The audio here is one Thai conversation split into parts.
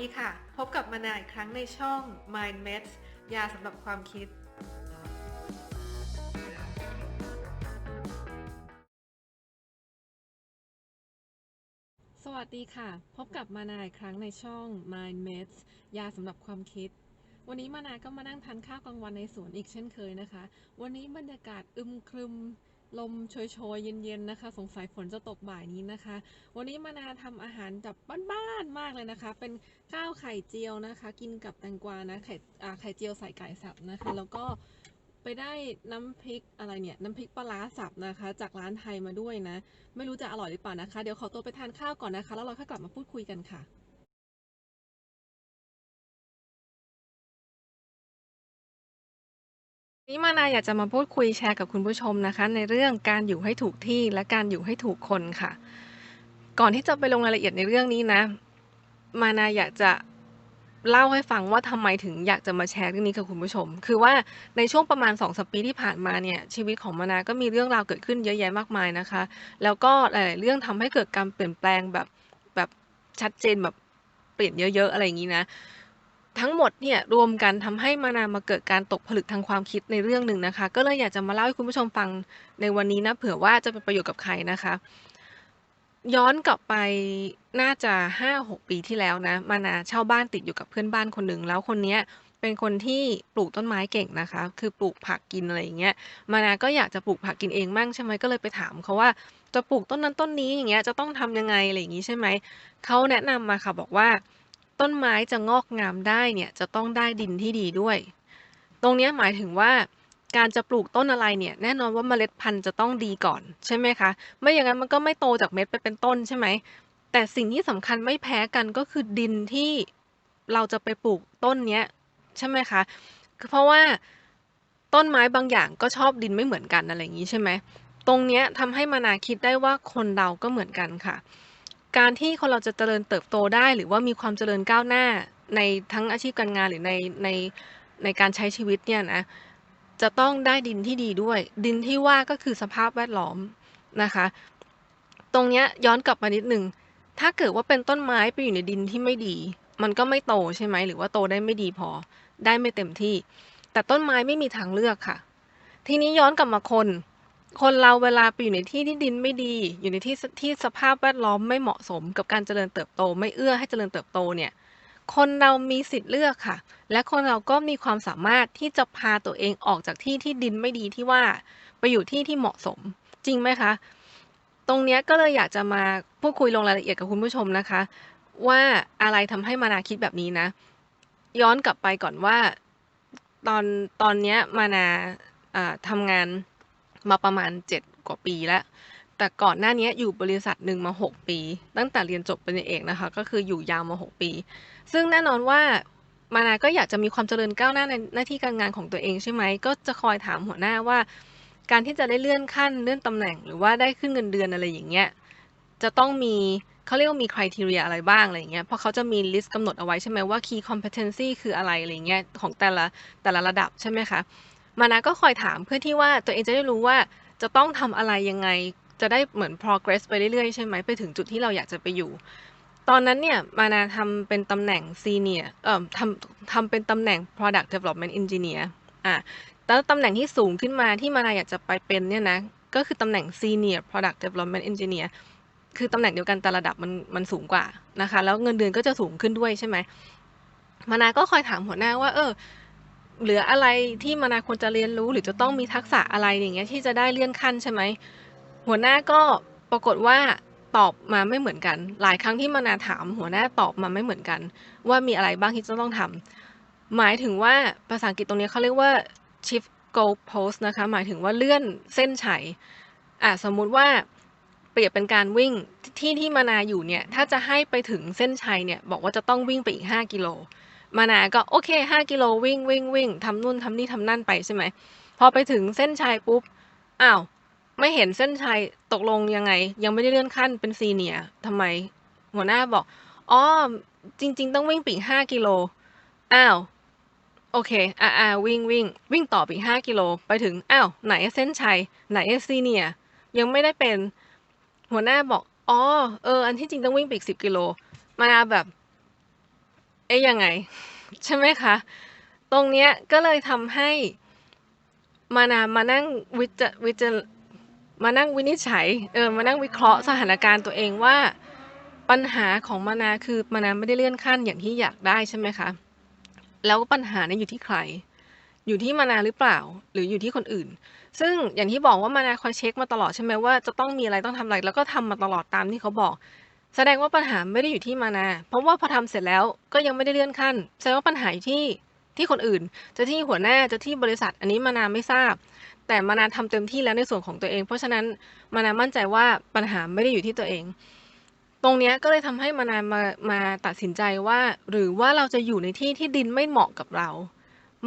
ดีค่ะ พบกับมานาอีกครั้งในช่อง Mind Meds ยาสำหรับความคิด สวัสดีค่ะ พบกับมานาอีกครั้งในช่อง Mind Meds ยาสำหรับความคิด วันนี้มานาก็มานั่งทานข้าวกลางวันในสวนอีกเช่นเคยนะคะ วันนี้บรรยากาศอึมครึม ลมโชยๆ เย็นๆนะคะ สงสัยฝนจะตกบ่ายนี้นะคะ วันนี้มานาทำอาหารแบบบ้านๆมากเลยนะคะ เป็นข้าวไข่เจียวนะคะ กินกับแตงกวานะไข่ไข่เจียวใส่ไก่สับนะคะ แล้วก็ไปได้น้ำพริกอะไรเนี่ย น้ำพริกปลาร้าสับนะคะ จากร้านไทยมาด้วยนะ ไม่รู้จะอร่อยหรือเปล่านะคะ เดี๋ยวขอตัวไปทานข้าวก่อนนะคะ แล้วเราค่อยกลับมาพูดคุยกันค่ะ นี้มานาอยากจะมาพูดคุยแชร์กับคุณผู้ชมนะคะ ในเรื่องการอยู่ให้ถูกที่และการอยู่ให้ถูกคนค่ะ ก่อนที่จะไปลงรายละเอียดในเรื่องนี้นะ มานาอยากจะเล่าให้ฟังว่าทำไมถึงอยากจะมาแชร์เรื่องนี้กับคุณผู้ชม คือว่าในช่วงประมาณ2อสปีที่ผ่านมาเนี่ยชีวิตของมานาก็มีเรื่องราวเกิดขึ้นเยอะแยะมากมายนะคะ แล้วก็หลายๆเรื่องทำให้เกิดการเปลี่ยนแปลงแบบแบบชัดเจนแบบเปลี่ยนเยอะ ๆ อะไรอย่างนี้นะ ทั้งหมดเนี่ยรวมกันทำให้มานามาเกิดการตกผลึกทางความคิดในเรื่องหนึ่งนะคะ ก็เลยอยากจะมาเล่าให้คุณผู้ชมฟังในวันนี้นะเผื่อว่าจะเป็นประโยชน์กับใครนะคะ ย้อนกลับไปน่าจะ5-6ปีที่แล้วนะมานาเช่าบ้านติดอยู่กับเพื่อนบ้านคนหนึ่งแล้วคนเนี้ยเป็นคนที่ปลูกต้นไม้เก่งนะคะ คือปลูกผักกินอะไรอย่างเงี้ย มานาก็อยากจะปลูกผักกินเองมั่งใช่ไหมก็เลยไปถามเขาว่าจะปลูกต้นนั้นต้นนี้อย่างเงี้ยจะต้องทำยังไงอะไรอย่างงี้ใช่ไหมเขาแนะนำมาค่ะบอกว่า ต้นไม้จะงอกงามได้เนี่ยจะต้องได้ดินที่ดีด้วย ตรงนี้หมายถึงว่าการจะปลูกต้นอะไรเนี่ยแน่นอนว่าเมล็ดพันธุ์จะต้องดีก่อนใช่ไหมคะ ไม่อย่างนั้นมันก็ไม่โตจากเม็ดไปเป็นต้นใช่ไหม แต่สิ่งที่สำคัญไม่แพ้กันก็คือดินที่เราจะไปปลูกต้นเนี้ยใช่ไหมคะคือเพราะว่าต้นไม้บางอย่างก็ชอบดินไม่เหมือนกันอะไรอย่างนี้ใช่ไหมตรงเนี้ยทำให้มานาคิดได้ว่าคนเราก็เหมือนกันค่ะ การที่คนเราจะเจริญเติบโตได้ หรือว่ามีความเจริญก้าวหน้าในทั้งอาชีพการงานหรือในในในการใช้ชีวิตเนี่ยนะจะต้องได้ดินที่ดีด้วย ดินที่ว่าก็คือสภาพแวดล้อมนะคะ ตรงเนี้ยย้อนกลับมานิดหนึ่งถ้าเกิดว่าเป็นต้นไม้ไปอยู่ในดินที่ไม่ดี มันก็ไม่โตใช่ไหมหรือว่าโตได้ไม่ดีพอ ได้ไม่เต็มที่ แต่ต้นไม้ไม่มีทางเลือกค่ะ ทีนี้ย้อนกลับมาคน คนเราเวลาไปอยู่ในที่ที่ดินไม่ดี อยู่ในที่ที่สภาพแวดล้อมไม่เหมาะสมกับการเจริญเติบโต ไม่เอื้อให้เจริญเติบโตเนี่ย คนเรามีสิทธิ์เลือกค่ะ และคนเราก็มีความสามารถที่จะพาตัวเองออกจากที่ที่ดินไม่ดีที่ว่าไปอยู่ที่ที่เหมาะสม จริงไหมคะ ตรงนี้ก็เลยอยากจะมาพูดคุยลงรายละเอียดกับคุณผู้ชมนะคะ ว่าอะไรทำให้มานาคิดแบบนี้นะ ย้อนกลับไปก่อนว่า ตอนตอนนี้มานาทำงาน มาประมาณ 7 กว่าปีแล้ว แต่ก่อนหน้านี้อยู่บริษัทหนึ่งมา 6 ปี ตั้งแต่เรียนจบปริญญาเอกนะคะ ก็คืออยู่ยาวมา 6 ปี ซึ่งแน่นอนว่ามานาก็อยากจะมีความเจริญก้าวหน้าในหน้าที่การงานของตัวเองใช่ไหม ก็จะคอยถามหัวหน้าว่า การที่จะได้เลื่อนขั้นเลื่อนตำแหน่ง หรือว่าได้ขึ้นเงินเดือนอะไรอย่างเงี้ย จะต้องมีเขาเรียกว่ามี criteria อะไรบ้างอะไรอย่างเงี้ย เพราะเขาจะมี list กำหนดเอาไว้ใช่ไหมว่า key competency คืออะไรอะไรอย่างเงี้ยของแต่ละแต่ละระดับใช่ไหมคะ มานาก็คอยถามเพื่อที่ว่าตัวเองจะได้รู้ว่าจะต้องทำอะไรยังไง จะได้เหมือน progress ไปเรื่อยๆ ใช่ไหมไปถึงจุดที่เราอยากจะไปอยู่ ตอนนั้นเนี่ยมานาทำเป็นตำแหน่ง senior เอ่อทำทำเป็นตำแหน่ง product development engineer อะแล้วตำแหน่งที่สูงขึ้นมาที่มานาอยากจะไปเป็นเนี่ยนะก็คือตำแหน่ง senior product development engineer คือตำแหน่งเดียวกันแต่ระดับมันมันสูงกว่านะคะ แล้วเงินเดือนก็จะสูงขึ้นด้วยใช่ไหมมานาก็คอยถามหัวหน้าว่า เออ เหลืออะไรที่มนาควรจะเรียนรู้ หรือจะต้องมีทักษะอะไรอย่างเงี้ยที่จะได้เลื่อนขั้นใช่ไหมหัวหน้าก็ปรากฏว่าตอบมาไม่เหมือนกัน หลายครั้งที่มานาถาม หัวหน้าตอบมาไม่เหมือนกัน ว่ามีอะไรบ้างที่จะต้องทำหมายถึงว่าภาษาอังกฤษตรงนี้เขาเรียกว่า shift goal post นะคะหมายถึงว่าเลื่อนเส้นชัยอะสมมุติว่าเปรียบเป็นการวิ่งที่ที่มานาอยู่เนี่ยถ้าจะให้ไปถึงเส้นชัยเนี่ยบอกว่าจะต้องวิ่งไปอีก 5 กิโล มานาก็โอเค5กิโลวิ่งวิ่งวิ่งทำนู่นทำนี่ทำนั่นไปใช่ไหมพอไปถึงเส้นชัยปุ๊บอ้าวไม่เห็นเส้นชัยตกลงยังไง ยังไม่ได้เลื่อนขั้นเป็นซีเนียทำไม หัวหน้าบอกอ๋อจริง ๆ ต้องวิ่งปีกห้ากิโลอ้าวโอเคอ่าอ่าวิ่งวิ่งวิ่งต่อปอีกห้ากิโลไปถึงอ้าวไหนเส้นชัยไหนซีเนียยังไม่ได้เป็นหัวหน้าบอกอ๋อเอออันที่จริงต้องวิ่งปีกสิบกิโลมานาแบบ เอ๊ะยังไง ใช่ไหมคะ ตรงเนี้ยก็เลยทำให้มานามานั่งวิจวิจมานั่งวินิจฉัยเออมานั่งวิเคราะห์สถานการณ์ตัวเองว่าปัญหาของมานาคือมานาไม่ได้เลื่อนขั้นอย่างที่อยากได้ใช่ไหมคะ แล้วปัญหาเนี่ยอยู่ที่ใคร อยู่ที่มานาหรือเปล่า หรืออยู่ที่คนอื่น ซึ่งอย่างที่บอกว่ามานาคอยเช็คมาตลอดใช่ไหมว่าจะต้องมีอะไรต้องทำอะไร แล้วก็ทำมาตลอดตามที่เขาบอก แสดงว่าปัญหาไม่ได้อยู่ที่มานา เพราะว่าพอทำเสร็จแล้วก็ยังไม่ได้เลื่อนขั้น แสดงว่าปัญหาอยู่ที่ที่คนอื่น จะที่หัวหน้าจะที่บริษัท อันนี้มานาไม่ทราบ แต่มานาทำเต็มที่แล้วในส่วนของตัวเอง เพราะฉะนั้นมานามั่นใจว่าปัญหาไม่ได้อยู่ที่ตัวเอง ตรงนี้ก็เลยทำให้มานามามาตัดสินใจว่า หรือว่าเราจะอยู่ในที่ที่ดินไม่เหมาะกับเรา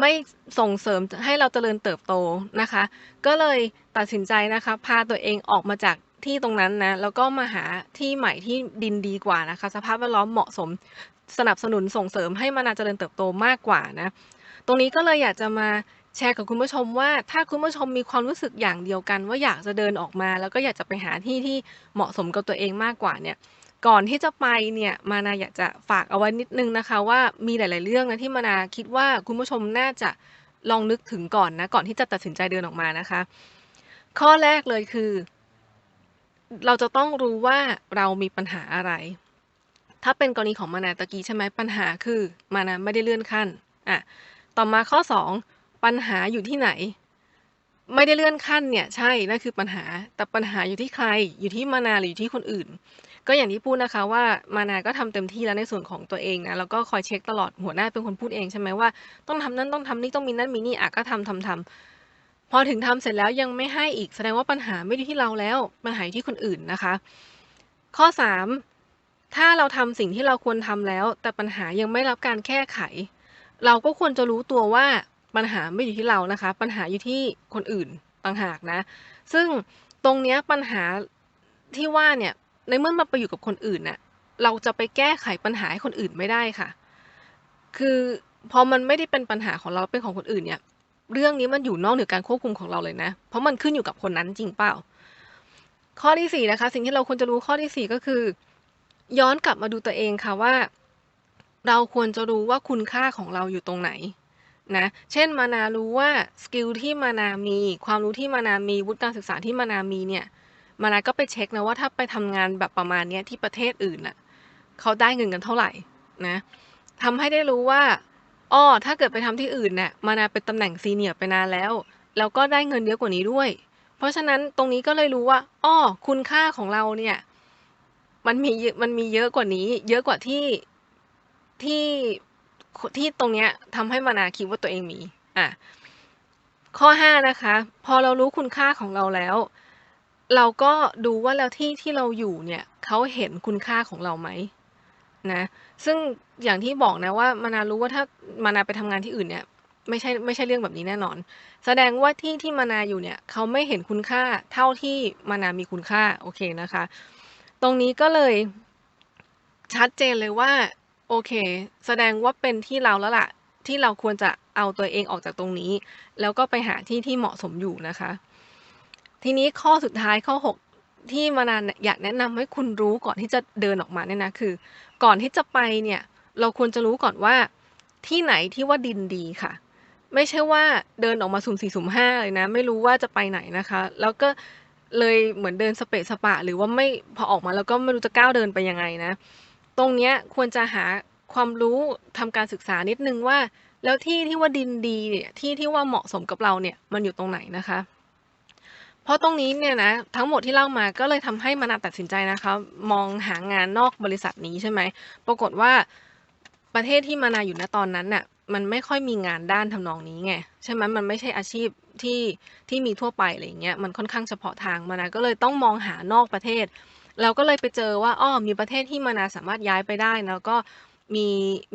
ไม่ส่งเสริมให้เราเจริญเติบโตนะคะ ก็เลยตัดสินใจนะคะ พาตัวเองออกมาจาก ที่ตรงนั้นนะ แล้วก็มาหาที่ใหม่ที่ดินดีกว่านะคะ สภาพแวดล้อมเหมาะสมสนับสนุนส่งเสริมให้มานาเจริญเติบโตมากกว่านะ ตรงนี้ก็เลยอยากจะมาแชร์กับคุณผู้ชมว่า ถ้าคุณผู้ชมมีความรู้สึกอย่างเดียวกัน ว่าอยากจะเดินออกมา แล้วก็อยากจะไปหาที่ที่เหมาะสมกับตัวเองมากกว่าเนี่ยก่อนที่จะไปเนี่ยมานาอยากจะฝากเอาไว้นิดนึงนะคะ ว่ามีหลาย ๆ เรื่องนะที่มานาคิดว่าคุณผู้ชมน่าจะลองนึกถึงก่อนนะก่อนที่จะตัดสินใจเดินออกมานะคะ ข้อแรกเลยคือ เราจะต้องรู้ว่าเรามีปัญหาอะไร ถ้าเป็นกรณีของมานาตะกี้ใช่ไหมปัญหาคือมานาไม่ได้เลื่อนขั้นอะต่อมาข้อสองปัญหาอยู่ที่ไหน ไม่ได้เลื่อนขั้นเนี่ยใช่นั่นคือปัญหาแต่ปัญหาอยู่ที่ใคร อยู่ที่มานาหรืออยู่ที่คนอื่น ก็อย่างที่พูดนะคะว่ามานาก็ทำเต็มที่แล้วในส่วนของตัวเองนะแล้วก็คอยเช็คตลอดหัวหน้าเป็นคนพูดเองใช่ไหมว่า ต้องทำนั่นต้องทำนี่ต้องมีนั่นมีนี่อะก็ทำทำทำ พอถึงทำเสร็จแล้วยังไม่ให้อีกแสดงว่าปัญหาไม่ได้ที่เราแล้วปัญหายที่คนอื่นนะคะ ข้อสามถ้าเราทำสิ่งที่เราควรทำแล้ว แต่ปัญหายังไม่รับการแก้ไข เราก็ควรจะรู้ตัวว่าปัญหาไม่อยู่ที่เรานะคะ ปัญหาอยู่ที่คนอื่นต่างหากนะ ซึ่งตรงเนี้ยปัญหาที่ว่าเนี่ยในเมื่อมันไปอยู่กับคนอื่นน่ะเราจะไปแก้ไขปัญหาให้คนอื่นไม่ได้ค่ะ คือพอมันไม่ได้เป็นปัญหาของเราเป็นของคนอื่นเนี่ย เรื่องนี้มันอยู่นอกเหนือการควบคุมของเราเลยนะ เพราะมันขึ้นอยู่กับคนนั้นจริงเปล่า ข้อที่สี่นะคะ สิ่งที่เราควรจะรู้ข้อที่สี่ก็คือ ย้อนกลับมาดูตัวเองค่ะว่า เราควรจะรู้ว่าคุณค่าของเราอยู่ตรงไหนนะ เช่นมานารู้ว่าสกิลที่มานามี ความรู้ที่มานามีวุฒิการศึกษาที่มานามีเนี่ยมานาก็ไปเช็คนะว่าถ้าไปทำงานแบบประมาณเนี้ยที่ประเทศอื่นน่ะเขาได้เงินกันเท่าไหร่นะทำให้ได้รู้ว่า อ้อ ถ้าเกิดไปทำที่อื่นเนี่ย มานาเป็นตำแหน่งซีเนียร์ไปนานแล้ว แล้วก็ได้เงินเยอะกว่านี้ด้วย เพราะฉะนั้นตรงนี้ก็เลยรู้ว่า อ้อ คุณค่าของเราเนี่ย มันมีเยอะมันมีเยอะกว่านี้ เยอะกว่าที่ที่ที่ตรงเนี้ยทำให้มานาคิดว่าตัวเองมี อะ ข้อห้านะคะ พอเรารู้คุณค่าของเราแล้ว เราก็ดูว่าแล้วที่ที่เราอยู่เนี่ย เขาเห็นคุณค่าของเราไหม นะ ซึ่งอย่างที่บอกนะว่ามานารู้ว่าถ้ามานาไปทำงานที่อื่นเนี่ยไม่ใช่ไม่ใช่เรื่องแบบนี้แน่นอน แสดงว่าที่ที่มานาอยู่เนี่ยเขาไม่เห็นคุณค่าเท่าที่มานามีคุณค่าโอเคนะคะ ตรงนี้ก็เลยชัดเจนเลยว่าโอเค แสดงว่าเป็นที่เราแล้วล่ะที่เราควรจะเอาตัวเองออกจากตรงนี้ แล้วก็ไปหาที่ที่เหมาะสมอยู่นะคะ ทีนี้ข้อสุดท้ายข้อ 6 ที่มานานอยากแนะนำให้คุณรู้ก่อนที่จะเดินออกมาเนี่ยนะคือ ก่อนที่จะไปเนี่ยเราควรจะรู้ก่อนว่าที่ไหนที่ว่าดินดีค่ะ ไม่ใช่ว่าเดินออกมาสุ่มสี่สุ่มห้าเลยนะ ไม่รู้ว่าจะไปไหนนะคะ แล้วก็เลยเหมือนเดินสเปะสปะ หรือว่าไม่พอออกมาแล้วก็ไม่รู้จะก้าวเดินไปยังไงนะ ตรงเนี้ยควรจะหาความรู้ทำการศึกษานิดนึงว่า แล้วที่ที่ว่าดินดีเนี่ยที่ที่ว่าเหมาะสมกับเราเนี่ยมันอยู่ตรงไหนนะคะ เพราะตรงนี้เนี่ยนะทั้งหมดที่เล่ามาก็เลยทำให้มานาตัดสินใจนะคะ มองหางานนอกบริษัทนี้ใช่ไหม ปรากฏว่าประเทศที่มานาอยู่ณตอนนั้นน่ะมันไม่ค่อยมีงานด้านทำนองนี้ไงใช่ไหมมันไม่ใช่อาชีพที่ที่มีทั่วไปอะไรเงี้ยมันค่อนข้างเฉพาะทางมานาก็เลยต้องมองหานอกประเทศเราก็เลยไปเจอว่าอ้อมีประเทศที่มานาสามารถย้ายไปได้แล้วก็มี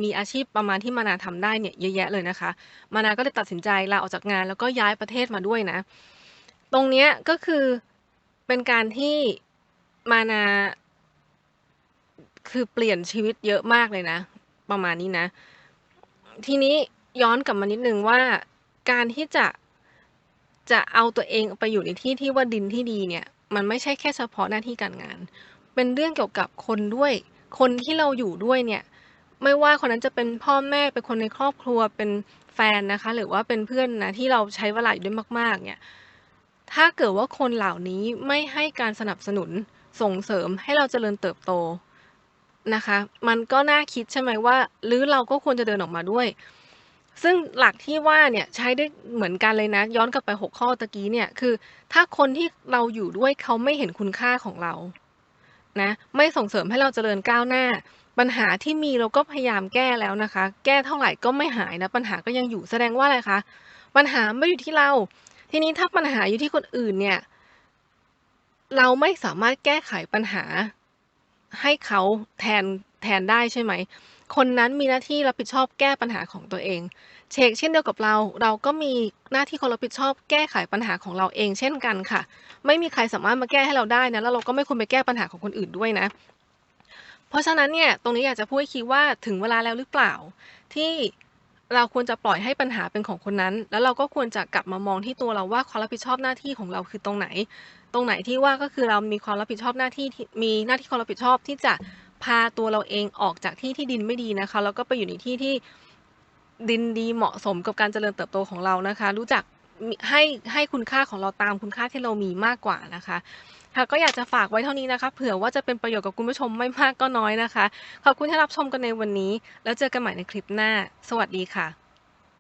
มีอาชีพประมาณที่มานาทำได้เนี่ยเยอะแยะเลยนะคะ มานาก็เลยตัดสินใจลาออกจากงานแล้วก็ย้ายประเทศมาด้วยนะ ตรงเนี้ยก็คือเป็นการที่มานา คือเปลี่ยนชีวิตเยอะมากเลยนะ ประมาณนี้นะ ทีนี้ย้อนกลับมานิดนึงว่าการที่จะจะเอาตัวเองไปอยู่ในที่ที่ว่าดินที่ดีเนี่ย มันไม่ใช่แค่เฉพาะหน้าที่การงาน เป็นเรื่องเกี่ยวกับคนด้วย คนที่เราอยู่ด้วยเนี่ย ไม่ว่าคนนั้นจะเป็นพ่อแม่เป็นคนในครอบครัวเป็นแฟนนะคะ หรือว่าเป็นเพื่อนนะที่เราใช้เวลาอยู่ด้วยมาก ๆ เนี่ย ถ้าเกิดว่าคนเหล่านี้ไม่ให้การสนับสนุนส่งเสริมให้เราเจริญเติบโตนะคะ มันก็น่าคิดใช่ไหมว่า หรือเราก็ควรจะเดินออกมาด้วย ซึ่งหลักที่ว่าเนี่ยใช้ได้เหมือนกันเลยนะ ย้อนกลับไป 6 ข้อตะกี้เนี่ยคือ ถ้าคนที่เราอยู่ด้วยเขาไม่เห็นคุณค่าของเรานะไม่ส่งเสริมให้เราเจริญก้าวหน้า ปัญหาที่มีเราก็พยายามแก้แล้วนะคะ แก้เท่าไหร่ก็ไม่หายนะ ปัญหาก็ยังอยู่แสดงว่าอะไรคะปัญหาไม่อยู่ที่เรา ทีนี้ถ้าปัญหาอยู่ที่คนอื่นเนี่ย เราไม่สามารถแก้ไขปัญหาให้เขาแทนแทนได้ใช่ไหม คนนั้นมีหน้าที่รับผิดชอบแก้ปัญหาของตัวเอง เชกเช่นเดียวกับเรา เราก็มีหน้าที่ความรับผิดชอบแก้ไขปัญหาของเราเองเช่นกันค่ะ ไม่มีใครสามารถมาแก้ให้เราได้นะ แล้วเราก็ไม่ควรไปแก้ปัญหาของคนอื่นด้วยนะ เพราะฉะนั้นเนี่ย ตรงนี้อยากจะพูดให้คิดว่าถึงเวลาแล้วหรือเปล่า ที่ เราควรจะปล่อยให้ปัญหาเป็นของคนนั้น แล้วเราก็ควรจะกลับมามองที่ตัวเราว่าความรับผิดชอบหน้าที่ของเราคือตรงไหน ตรงไหนที่ว่าก็คือเรามีความรับผิดชอบหน้าที่ที่มีหน้าที่ความรับผิดชอบที่จะพาตัวเราเองออกจากที่ที่ดินไม่ดีนะคะ แล้วก็ไปอยู่ในที่ที่ดินดีเหมาะสมกับการเจริญเติบโตของเรานะคะ รู้จักให้ให้คุณค่าของเราตามคุณค่าที่เรามีมากกว่านะคะ ค่ะ ก็อยากจะฝากไว้เท่านี้นะคะ เผื่อว่าจะเป็นประโยชน์กับคุณผู้ชมไม่มากก็น้อยนะคะ ขอบคุณที่รับชมกันในวันนี้ แล้วเจอกันใหม่ในคลิปหน้า สวัสดีค่ะ